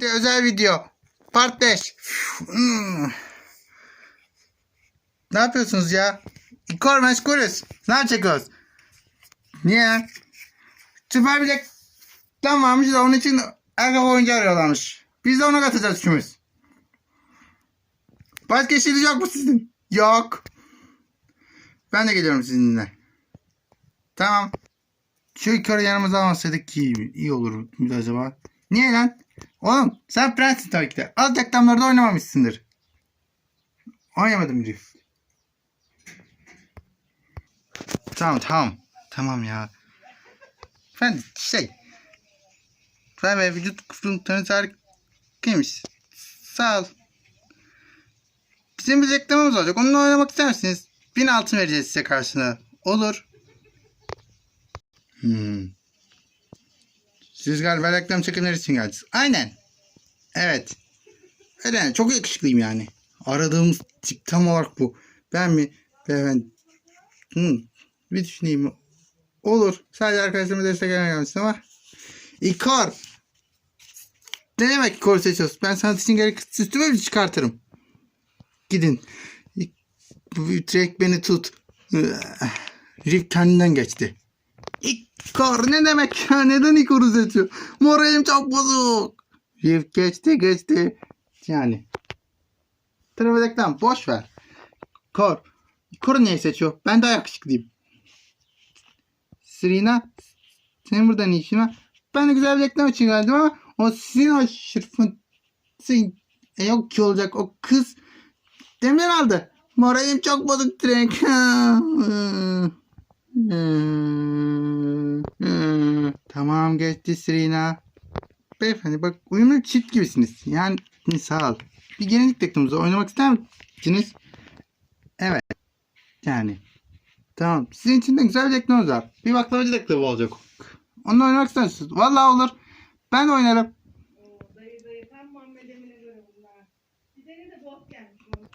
de özel video. Part 5. Hmm. Ne yapıyorsunuz ya? İkor meşgulüz. Ne çekiyoruz? Niye? Süper bir reklam varmış da onun için erkek oyuncu arıyorlarmış. Biz de ona katacağız üçümüz. Başka işiniz yok mu sizin? Yok. Ben de geliyorum sizinle. Tamam. Şu İkor'u yanımıza almasaydık iyi, iyi olur muydu acaba? Niye lan? Oğlum sen prensin tabii ki de. Az reklamlarda oynamamışsındır. Oynamadım Rif. Tamam tamam. Tamam ya. Ben şey. Ben ve vücut kuruluklarınız harikaymış. Sağ ol. Bizim bir reklamımız olacak. Onunla oynamak ister misiniz? Bin altın vereceğiz size karşına. Olur. Hmm. Siz galiba reklam çekimleri için geldiniz. Aynen. Evet. Öyle. Çok yakışıklıyım yani. Aradığımız tip tam olarak bu. Ben mi? Ben. Hmm. Bir düşüneyim. Olur. Sadece arkadaşlarıma destek gelmişsin ama. İkor. Ne demek İkor seçiyorsun? Ben sana için gerekirse üstüme bir çıkartırım. Gidin. Bu direkt beni tut. Riff kendinden geçti. İkor ne demek ya? Neden İkor'u seçiyor? Moralim çok bozuk. Riff geçti geçti. Yani. Reklam boş ver. Kor. Kor'u niye seçiyor? Ben daha yakışıklıyım. Serena. Senin burada ne işin var? Ben de güzel bir reklam için geldim ama o sizin o şırfın e, yok ki olacak o kız demir aldı. Moralim çok bozuk direkt. tamam geçti Serena. Beyefendi bak uyumlu çift gibisiniz. Yani ol. Bir gelinlik reklamımızda oynamak ister misiniz? Evet. Yani. Tamam. Sizin için de güzel bir reklamımız var. Bir baklavacı reklamı olacak. Onunla oynamak ister misiniz? Vallahi olur. Ben de oynarım.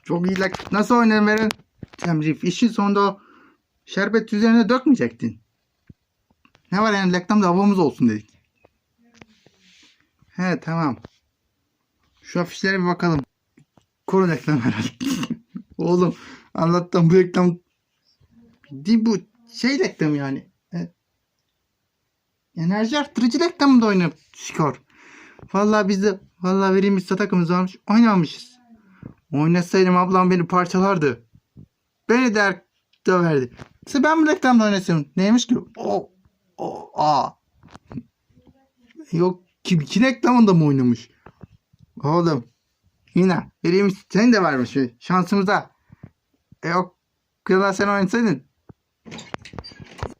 Çok iyi. Nasıl oynarım Eren? Temrif. İşin sonunda şerbet üzerine dökmeyecektin. Ne var yani reklamda havamız olsun dedik. He tamam. Şu afişlere bir bakalım. Kuru reklam herhalde. Oğlum anlattım bu reklam değil bu şey reklam yani. E, enerji arttırıcı reklamında oynuyor skor. Vallahi biz de vallahi verilmiş takımımız varmış oynamamışız. Oynasaydım ablam beni parçalardı. Beni de döverdi. İşte ben bu reklamda oynasam neymiş ki? O, o, a. Yok ki iki reklamında mı oynamış? Oğlum. Yine vereyim senin de varmış. Şansımıza. E yok. Kızlar sen oynasaydın.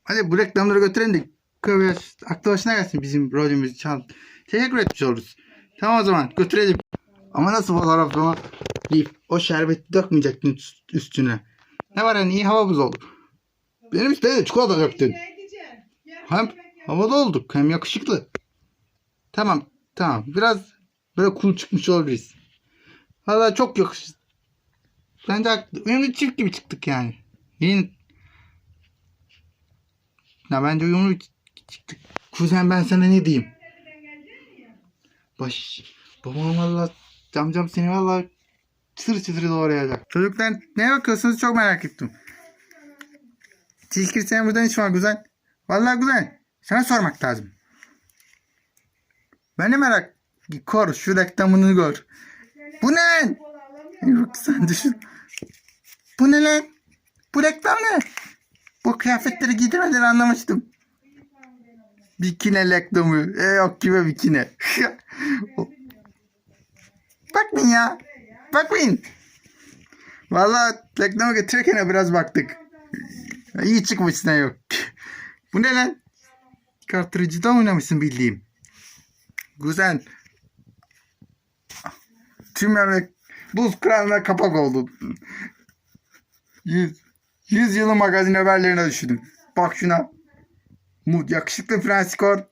Hadi bu reklamları götürelim de kıvır, aklı başına gelsin bizim rolümüzü çal. Teşekkür etmiş oluruz. Tamam o zaman götürelim. Ama nasıl fotoğraflama? Leaf, o şerbeti dökmeyecektin üst- üstüne. Ne var yani iyi havamız oldu. Benim de çikolata döktün. Ne Hem havalı olduk hem yakışıklı. Tamam tamam biraz böyle cool çıkmış olabiliriz. Valla çok yakışıklı. Bence uyumlu çift gibi çıktık yani. Yine... Ya bence uyumlu çıktık. Kuzen ben sana ne diyeyim? Baş. Babam valla camcam seni valla çıtır çıtır doğrayacak. Çocuklar neye bakıyorsunuz çok merak ettim. Tilkir senin buradan iş var güzel. Valla güzel. Sana sormak lazım. Ben de merak. Kor şu reklamını gör. Bu ne? Yok sen düşün. Bu ne lan? Bu reklam ne? Bu kıyafetleri giydirmeden anlamıştım. Bikine reklamı. E yok gibi bikine. Bakmayın ya. Bakmayın. Vallahi reklamı getirirken biraz baktık. İyi çıkmış ne yok. Bu ne lan? Kartırıcıda oynamışsın bildiğim. Güzel. Tüm yemek buz kıranına kapak oldu. Yüz, yüz yılı magazin haberlerine düşürdüm. Bak şuna. Mu yakışıklı Franskor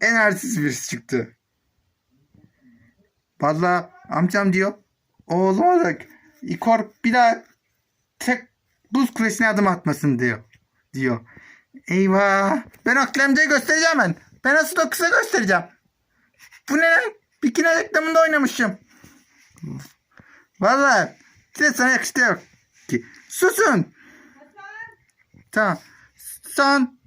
enerjisiz birisi çıktı. Valla amcam diyor. Oğlum olarak İkor bir daha tek buz kulesine adım atmasın diyor. Diyor. Eyvah. Ben Aklemce'ye göstereceğim ben. Ben nasıl dokuza göstereceğim. Bu ne lan? Bikini reklamında oynamışım. Valla size sana yakıştı yok ki. Susun. Tamam. Son